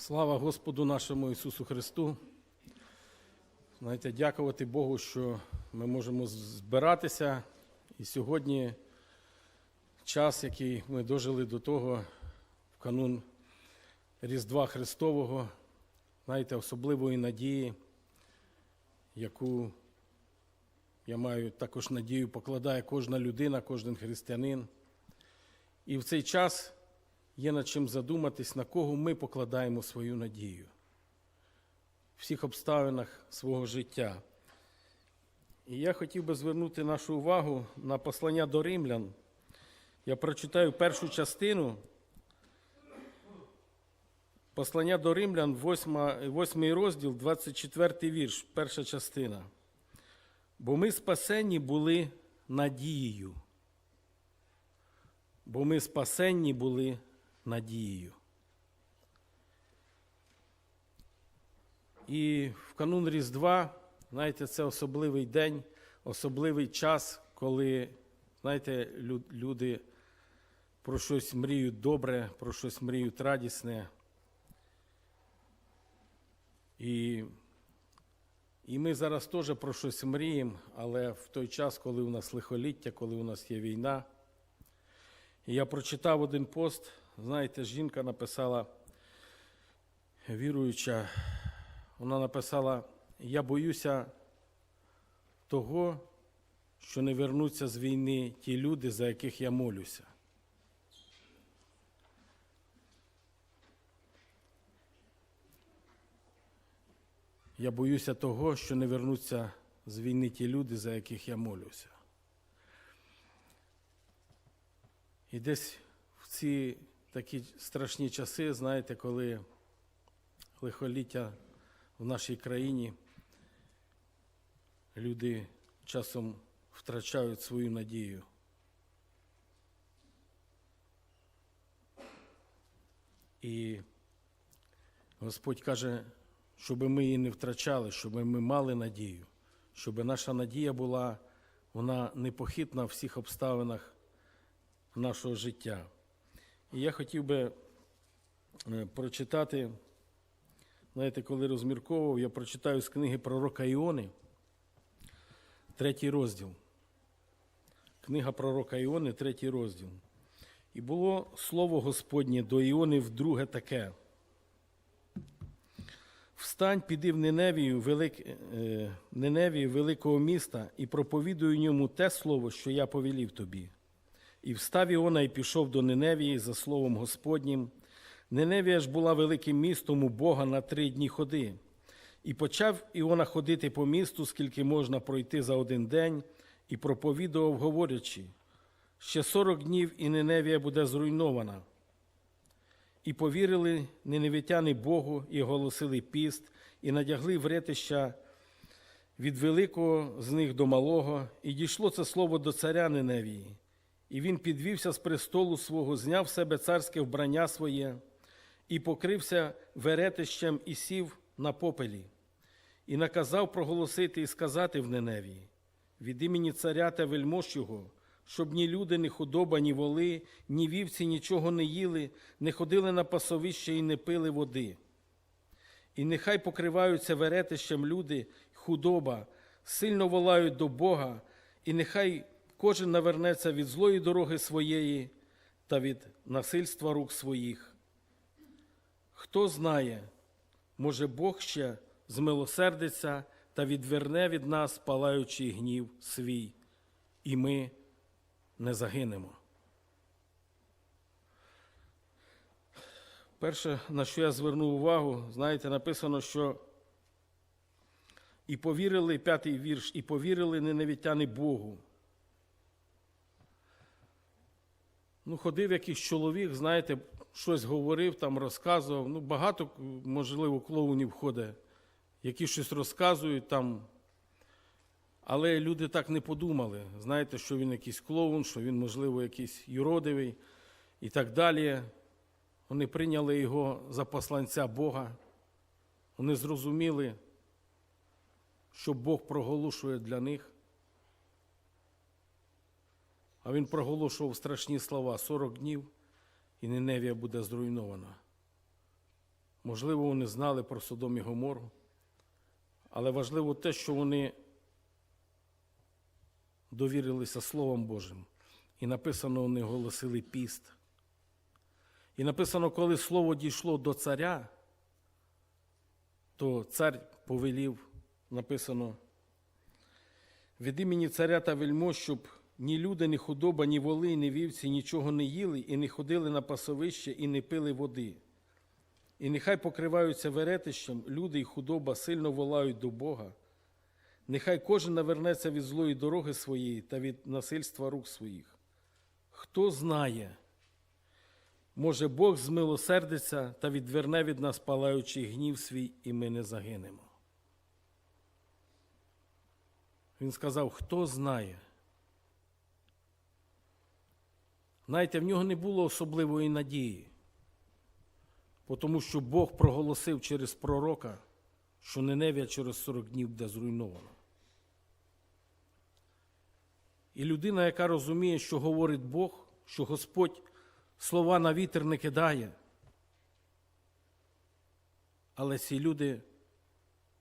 Слава Господу нашому Ісусу Христу. Знаєте, дякувати Богу, що ми можемо збиратися. І сьогодні час, який ми дожили до того, в канун Різдва Христового, знаєте, особливої надії, яку я маю також надію, покладає кожна людина, кожен християнин. І в цей час є над чим задуматись, на кого ми покладаємо свою надію в всіх обставинах свого життя. І я хотів би звернути нашу увагу на послання до римлян. Я прочитаю першу частину. Послання до римлян, 8 розділ, 24 вірш, перша частина. Бо ми спасенні були надією. Бо ми спасенні були надією. І в канун Різдва, знаєте, це особливий день, особливий час, коли, знаєте, люди про щось мріють добре, про щось мріють радісне. І, і ми зараз теж про щось мріємо, але в той час, коли у нас лихоліття, коли у нас є війна. І я прочитав один пост, знаєте, жінка написала, віруюча, вона написала: Я боюся того, що не вернуться з війни ті люди, за яких я молюся. Я боюся того, що не вернуться з війни ті люди, за яких я молюся. І десь в ці такі страшні часи, знаєте, коли лихоліття в нашій країні, люди часом втрачають свою надію. І Господь каже, щоб ми її не втрачали, щоб ми мали надію, щоб наша надія була, вона непохитна в всіх обставинах нашого життя. І я хотів би е, прочитати, знаєте, коли розмірковував, я прочитаю з книги пророка Іони, третій розділ. Книга пророка Іони, третій розділ. І було слово Господнє до Іони вдруге таке. Встань, піди в Ниневію, велик, е, Ниневію великого міста, і проповідуй ньому те слово, що я повелів тобі. І встав Іона і пішов до Ниневії за словом Господнім. Ниневія ж була великим містом у Бога на три дні ходи. І почав Іона ходити по місту, скільки можна пройти за один день, і проповідував, говорячи, ще сорок днів і Ниневія буде зруйнована. І повірили неневітяни Богу, і оголосили піст, і надягли вретища від великого з них до малого, і дійшло це слово до царя Ниневії. І він підвівся з престолу свого, зняв себе царське вбрання своє, і покрився веретищем і сів на попелі, і наказав проголосити і сказати в Неневії від імені царя та вельмож його, щоб ні люди, ні худоба, ні воли, ні вівці нічого не їли, не ходили на пасовище і не пили води. І нехай покриваються веретищем люди, худоба, сильно волають до Бога, і нехай кожен навернеться від злої дороги своєї та від насильства рук своїх. Хто знає, може Бог ще змилосердиться та відверне від нас палаючий гнів свій, і ми не загинемо. Перше, на що я звернув увагу, знаєте, написано, що і повірили, п'ятий вірш, і повірили ненавітяни Богу. Ну, ходив якийсь чоловік, знаєте, щось говорив, там розказував. Ну, багато, можливо, клоунів ходить, які щось розказують там. Але люди так не подумали. Знаєте, що він якийсь клоун, що він, можливо, якийсь юродивий і так далі. Вони прийняли його за посланця Бога. Вони зрозуміли, що Бог проголошує для них. А він проголошував страшні слова 40 днів, і Ниневія буде зруйнована. Можливо, вони знали про Содом і Гомору, але важливо те, що вони довірилися Словом Божим. І написано, вони голосили піст. І написано, коли слово дійшло до царя, то цар повелів, написано, від імені царя та вельмож, щоб ні люди, ні худоба, ні воли, ні вівці нічого не їли, і не ходили на пасовище, і не пили води. І нехай покриваються веретищем, люди і худоба сильно волають до Бога. Нехай кожен навернеться від злої дороги своєї та від насильства рук своїх. Хто знає, може Бог змилосердиться та відверне від нас палаючий гнів свій, і ми не загинемо. Він сказав, хто знає. Знаєте, в нього не було особливої надії, тому що Бог проголосив через пророка, що Неневія через 40 днів буде зруйнована. І людина, яка розуміє, що говорить Бог, що Господь слова на вітер не кидає. Але ці люди,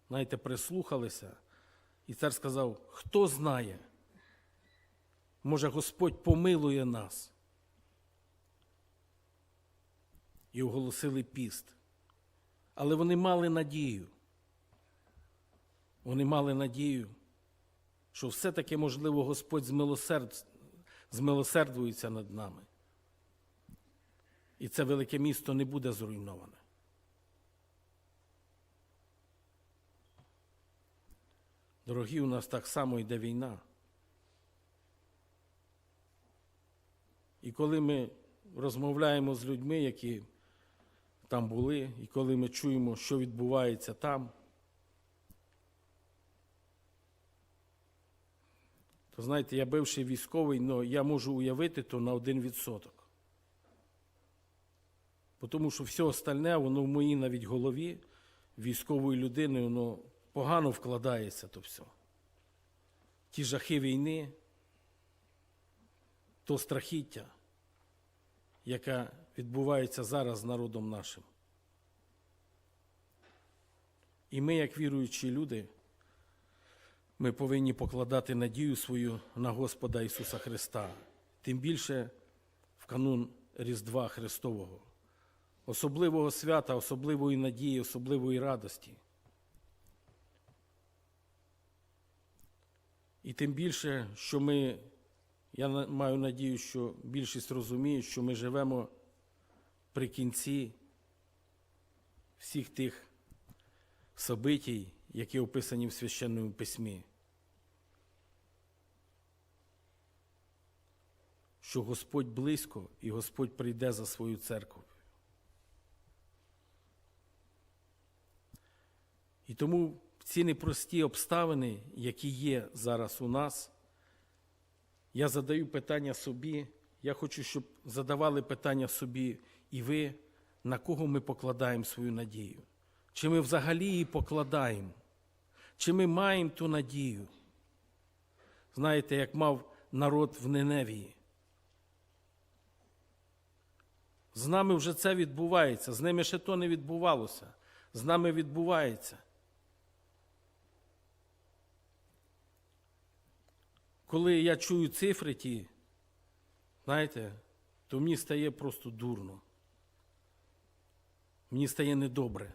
знаєте, прислухалися, і цар сказав: хто знає, може Господь помилує нас. І оголосили піст. Але вони мали надію. Вони мали надію, що все-таки, можливо, Господь змилосерд... змилосердується над нами. І це велике місто не буде зруйноване. Дорогі, у нас так само йде війна. І коли ми розмовляємо з людьми, які там були, і коли ми чуємо, що відбувається там, то знаєте, я бивший військовий, але я можу уявити то на один відсоток. Тому що все остальне, воно в моїй навіть голові військової людини, воно погано вкладається то все. Ті жахи війни, то страхіття, яке відбувається зараз з народом нашим. І ми, як віруючі люди, ми повинні покладати надію свою на Господа Ісуса Христа, тим більше в канун Різдва Христового, особливого свята, особливої надії, особливої радості. І тим більше, що ми, я маю надію, що більшість розуміє, що ми живемо при кінці всіх тих собитій, які описані в священному письмі. Що Господь близько і Господь прийде за свою церкву. І тому ці непрості обставини, які є зараз у нас, я задаю питання собі. Я хочу, щоб задавали питання собі і ви, на кого ми покладаємо свою надію. Чи ми взагалі її покладаємо? Чи ми маємо ту надію? Знаєте, як мав народ в Неневії. З нами вже це відбувається, з ними ще то не відбувалося. З нами відбувається. Коли я чую цифри ті, знаєте, то мені стає просто дурно. Мені стає недобре.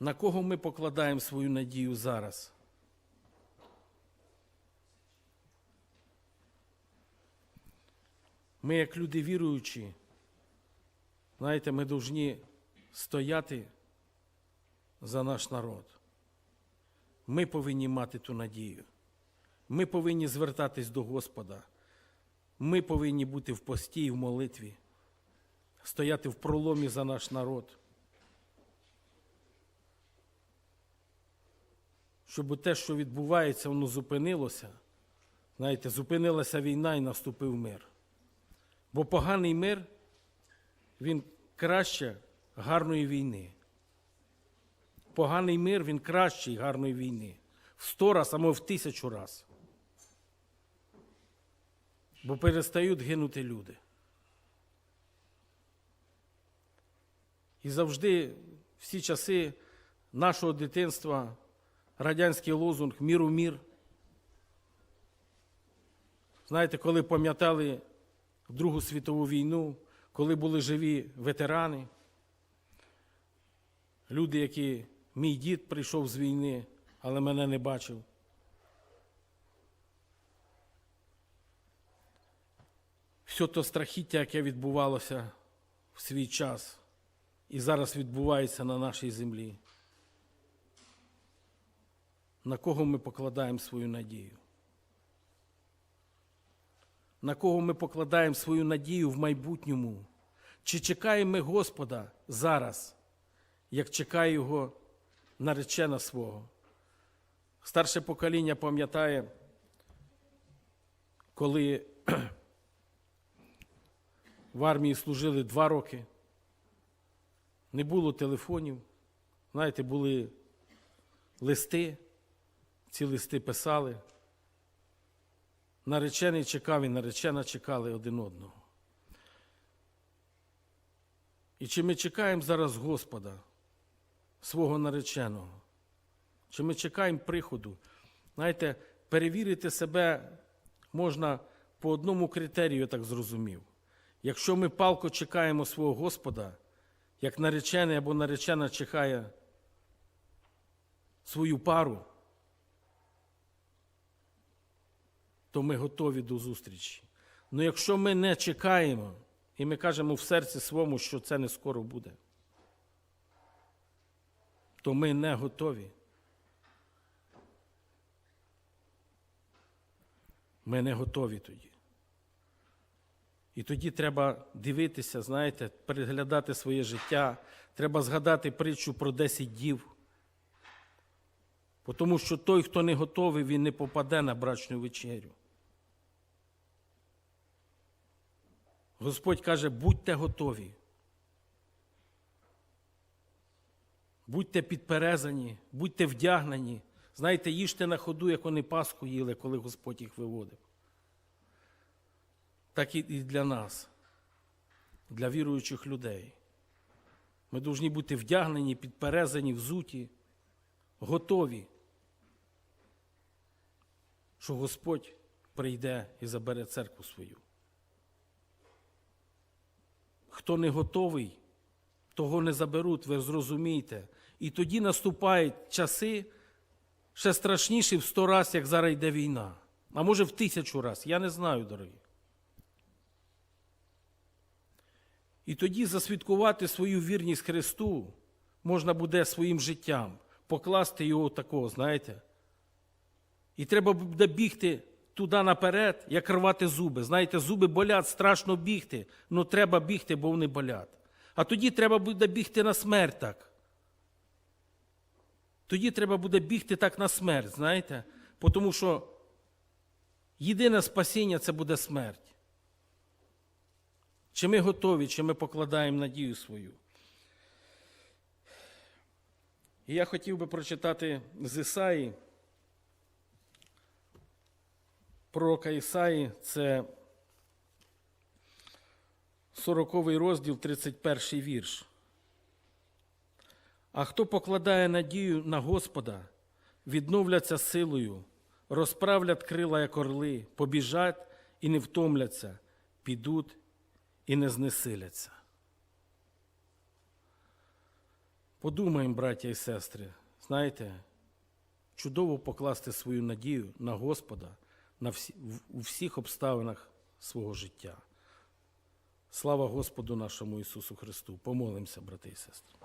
На кого ми покладаємо свою надію зараз? Ми, як люди віруючі, знаєте, ми повинні стояти за наш народ. Ми повинні мати ту надію. Ми повинні звертатись до Господа. Ми повинні бути в пості і в молитві, стояти в проломі за наш народ. Щоб те, що відбувається, воно зупинилося. Знаєте, зупинилася війна і наступив мир. Бо поганий мир, він краще гарної війни. Поганий мир, він кращий гарної війни. В сто раз, а може в тисячу раз. Бо перестають гинути люди. І завжди, всі часи нашого дитинства, радянський лозунг Мір у мір. Знаєте, коли пам'ятали Другу світову війну, коли були живі ветерани, люди, які мій дід прийшов з війни, але мене не бачив. Все то страхіття, яке відбувалося в свій час і зараз відбувається на нашій землі. На кого ми покладаємо свою надію? На кого ми покладаємо свою надію в майбутньому? Чи чекаємо ми Господа зараз, як чекає Його наречена свого? Старше покоління пам'ятає, коли в армії служили два роки, не було телефонів, знаєте, були листи, ці листи писали. Наречений чекав і наречена чекали один одного. І чи ми чекаємо зараз Господа, свого нареченого? Чи ми чекаємо приходу? Знаєте, перевірити себе можна по одному критерію, я так зрозумів. Якщо ми палко чекаємо свого Господа, як наречений або наречена чекає свою пару, то ми готові до зустрічі. Але якщо ми не чекаємо, і ми кажемо в серці своєму, що це не скоро буде, то ми не готові. Ми не готові тоді. І тоді треба дивитися, знаєте, переглядати своє життя. Треба згадати притчу про 10 дів. Тому що той, хто не готовий, він не попаде на брачну вечерю. Господь каже, будьте готові. Будьте підперезані, будьте вдягнені. Знаєте, їжте на ходу, як вони Пасху їли, коли Господь їх виводив. Так і для нас, для віруючих людей. Ми повинні бути вдягнені, підперезані, взуті, готові, що Господь прийде і забере церкву свою. Хто не готовий, того не заберуть, ви зрозумієте. І тоді наступають часи ще страшніші в сто раз, як зараз йде війна. А може в тисячу раз, я не знаю, дорогі. І тоді засвідкувати свою вірність Христу можна буде своїм життям, покласти його такого, знаєте. І треба буде бігти туди наперед, як рвати зуби. Знаєте, зуби болять, страшно бігти, але треба бігти, бо вони болять. А тоді треба буде бігти на смерть так. Тоді треба буде бігти так на смерть, знаєте? Тому що єдине спасіння це буде смерть. Чи ми готові, чи ми покладаємо надію свою? І я хотів би прочитати з Ісаї, пророка Ісаї, це 40 розділ, 31 вірш. А хто покладає надію на Господа, відновляться силою, розправлять крила, як орли, побіжать і не втомляться, підуть і не знесиляться. Подумаємо, браття і сестри, знаєте, чудово покласти свою надію на Господа на всі, в, у всіх обставинах свого життя. Слава Господу нашому Ісусу Христу! Помолимося, брати і сестри.